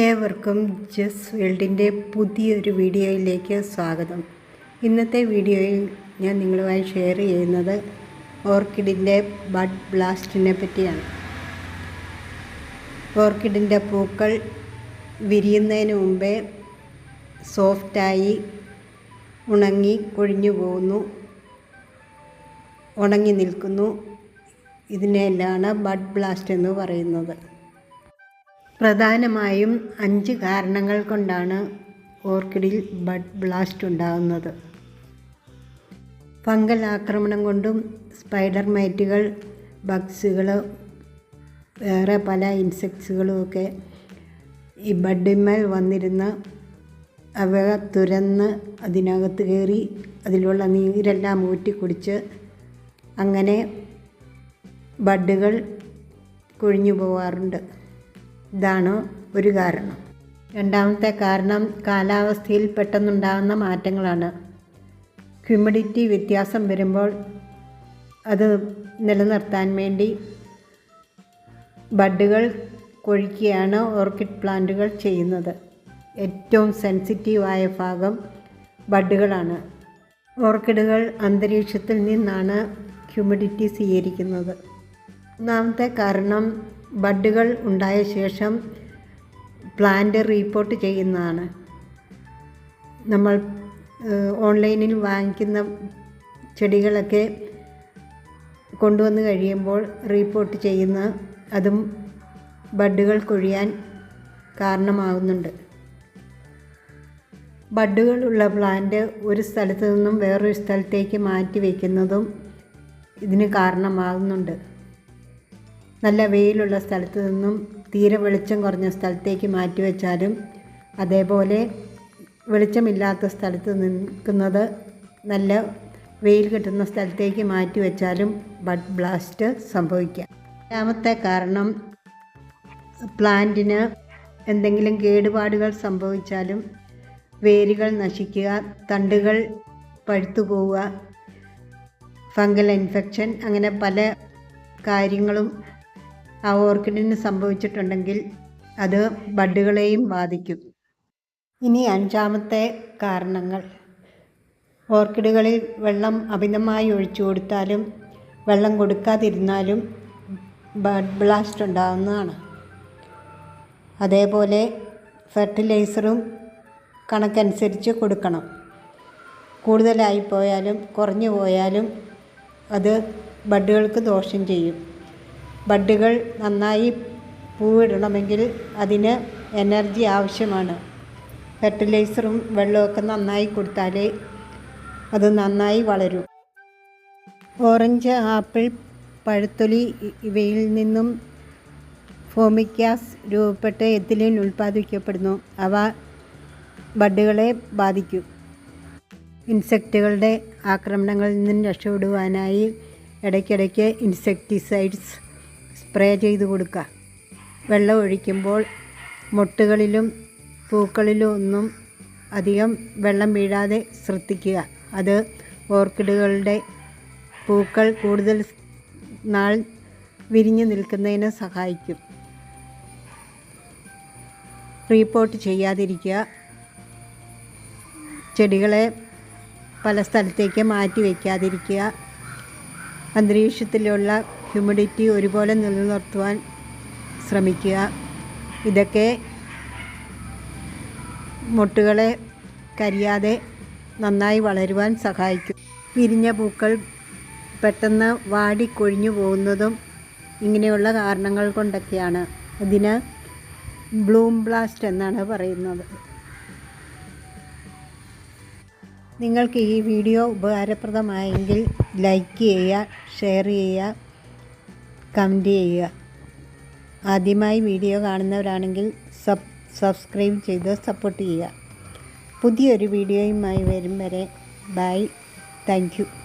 ഏവർക്കും ജസ് വേൾഡിന്റെ പുതിയൊരു വീഡിയോയിലേക്ക് സ്വാഗതം. ഇന്നത്തെ വീഡിയോയിൽ ഞാൻ നിങ്ങളുമായി ഷെയർ ചെയ്യുന്നത് ഓർക്കിഡിന്റെ ബഡ് ബ്ലാസ്റ്റിനെ പറ്റിയാണ്. ഓർക്കിഡിന്റെ പൂക്കൾ വിരിയുന്നതിന് മുമ്പേ സോഫ്റ്റായി ഉണങ്ങി കൊഴിഞ്ഞു പോകുന്നു. ഉണങ്ങി നിൽക്കുന്നു. ഇതിനെല്ലാം ബഡ് ബ്ലാസ്റ്റ് എന്ന് പറയുന്നത്. പ്രധാനമായും അഞ്ച് കാരണങ്ങൾ കൊണ്ടാണ് ഓർക്കിഡിൽ ബഡ് ബ്ലാസ്റ്റ് ഉണ്ടാകുന്നത്. ഫംഗൽ ആക്രമണം കൊണ്ടും സ്പൈഡർ മൈറ്റുകൾ ബഗ്സുകൾ വേറെ പല ഇൻസെക്ട്സുകളുമൊക്കെ ഈ ബഡിന്മേൽ വന്നിരുന്ന അവ തുരന്ന് അതിനകത്ത് കയറി അതിലുള്ള നീരെല്ലാം ഊറ്റി കുടിച്ച് അങ്ങനെ ബഡുകൾ കൊഴിഞ്ഞു പോകാറുണ്ട് ഇതാണ് ഒരു കാരണം. രണ്ടാമത്തെ കാരണം കാലാവസ്ഥയിൽ പെട്ടെന്നുണ്ടാകുന്ന മാറ്റങ്ങളാണ്. ഹ്യൂമിഡിറ്റി വ്യത്യാസം വരുമ്പോൾ അത് നിലനിർത്താൻ വേണ്ടി ബഡുകൾ കൊഴിക്കുകയാണ് ഓർക്കിഡ് പ്ലാന്റുകൾ ചെയ്യുന്നത്. ഏറ്റവും സെൻസിറ്റീവായ ഭാഗം ബഡുകളാണ്. ഓർക്കിഡുകൾ അന്തരീക്ഷത്തിൽ നിന്നാണ് ഹ്യൂമിഡിറ്റി സ്വീകരിക്കുന്നത്. ഒന്നാമത്തെ കാരണം ബഡുകൾ ഉണ്ടായ ശേഷം പ്ലാന്റ് റീപ്പോർട്ട് ചെയ്യുന്നതാണ്. നമ്മൾ ഓൺലൈനിൽ വാങ്ങിക്കുന്ന ചെടികളൊക്കെ കൊണ്ടുവന്ന് കഴിയുമ്പോൾ റീപ്പോർട്ട് ചെയ്യുന്ന അതും ബഡുകൾ കൊഴിയാൻ കാരണമാകുന്നുണ്ട്. ബഡുകളുള്ള പ്ലാന്റ് ഒരു സ്ഥലത്തു നിന്നും വേറൊരു സ്ഥലത്തേക്ക് മാറ്റി വയ്ക്കുന്നതും ഇതിന് കാരണമാകുന്നുണ്ട്. നല്ല വെയിലുള്ള സ്ഥലത്ത് നിന്നും തീരെ വെളിച്ചം കുറഞ്ഞ സ്ഥലത്തേക്ക് മാറ്റിവെച്ചാലും അതേപോലെ വെളിച്ചമില്ലാത്ത സ്ഥലത്ത് നിൽക്കുന്നത് നല്ല വെയിൽ കിട്ടുന്ന സ്ഥലത്തേക്ക് മാറ്റി വെച്ചാലും ബഡ് ബ്ലാസ്റ്റ് സംഭവിക്കാം. രണ്ടാമത്തെ കാരണം പ്ലാന്റിന് എന്തെങ്കിലും കേടുപാടുകൾ സംഭവിച്ചാലും വേരുകൾ നശിക്കുക തണ്ടുകൾ പഴുത്തു പോവുക ഫംഗൽ ഇൻഫെക്ഷൻ അങ്ങനെ പല കാര്യങ്ങളും ആ ഓർക്കിഡിന് സംഭവിച്ചിട്ടുണ്ടെങ്കിൽ അത് ബഡുകളെയും ബാധിക്കും. ഇനി അഞ്ചാമത്തെ കാരണങ്ങൾ. ഓർക്കിഡുകളിൽ വെള്ളം അമിതമായി ഒഴിച്ചു കൊടുത്താലും വെള്ളം കൊടുക്കാതിരുന്നാലും ബഡ് ബ്ലാസ്റ്റ് ഉണ്ടാകുന്നതാണ് അതേപോലെ ഫെർട്ടിലൈസറും കണക്കനുസരിച്ച് കൊടുക്കണം. കൂടുതലായി പോയാലും കുറഞ്ഞു പോയാലും അത് ബഡുകൾക്ക് ദോഷം ചെയ്യും. ബഡുകൾ നന്നായി പൂവിടണമെങ്കിൽ അതിന് എനർജി ആവശ്യമാണ്. ഫെർട്ടിലൈസറും വെള്ളമൊക്കെ നന്നായി കൊടുത്താലേ അത് നന്നായി വളരും. ഓറഞ്ച് ആപ്പിൾ പഴുത്തൊലി ഇവയിൽ നിന്നും ഫോമിക്യാസ് രൂപപ്പെട്ട് എത്തിലിൻ ഉൽപ്പാദിപ്പിക്കപ്പെടുന്നു. അവ ബഡുകളെ ബാധിക്കും. ഇൻസെക്റ്റുകളുടെ ആക്രമണങ്ങളിൽ നിന്നും രക്ഷപ്പെടുവാനായി ഇടയ്ക്കിടയ്ക്ക് ഇൻസെക്ടിസൈഡ്സ് സ്പ്രേ ചെയ്ത് കൊടുക്കുക വെള്ളം ഒഴിക്കുമ്പോൾ മുട്ടുകളിലും പൂക്കളിലും ഒന്നും അധികം വെള്ളം വീഴാതെ ശ്രദ്ധിക്കുക. അത് ഓർക്കിഡുകളുടെ പൂക്കൾ കൂടുതൽ നാൾ വിരിഞ്ഞു നിൽക്കുന്നതിന് സഹായിക്കും. റീപ്പോർട്ട് ചെയ്യാതിരിക്കുക. ചെടികളെ പല സ്ഥലത്തേക്ക് മാറ്റി വയ്ക്കാതിരിക്കുക. അന്തരീക്ഷത്തിലുള്ള ഹ്യൂമിഡിറ്റി ഒരുപോലെ നിലനിർത്തുവാൻ ശ്രമിക്കുക. ഇതൊക്കെ മുട്ടുകളെ കരിയാതെ നന്നായി വളരുവാൻ സഹായിക്കും. വിരിഞ്ഞ പൂക്കൾ പെട്ടെന്ന് വാടി കൊഴിഞ്ഞു പോകുന്നതും ഇങ്ങനെയുള്ള കാരണങ്ങൾ കൊണ്ടൊക്കെയാണ്. ഇതിന് ബ്ലൂം ബ്ലാസ്റ്റ് എന്നാണ് പറയുന്നത്. നിങ്ങൾക്ക് ഈ വീഡിയോ ഉപകാരപ്രദമായെങ്കിൽ ലൈക്ക് ചെയ്യുക ഷെയർ ചെയ്യുക കമന്റ് ചെയ്യുക. ആദ്യമായി വീഡിയോ കാണുന്നവരാണെങ്കിൽ സബ് സബ്സ്ക്രൈബ് ചെയ്ത് സപ്പോർട്ട് ചെയ്യുക. പുതിയൊരു വീഡിയോയുമായി വരും വരെ. ബൈ. താങ്ക്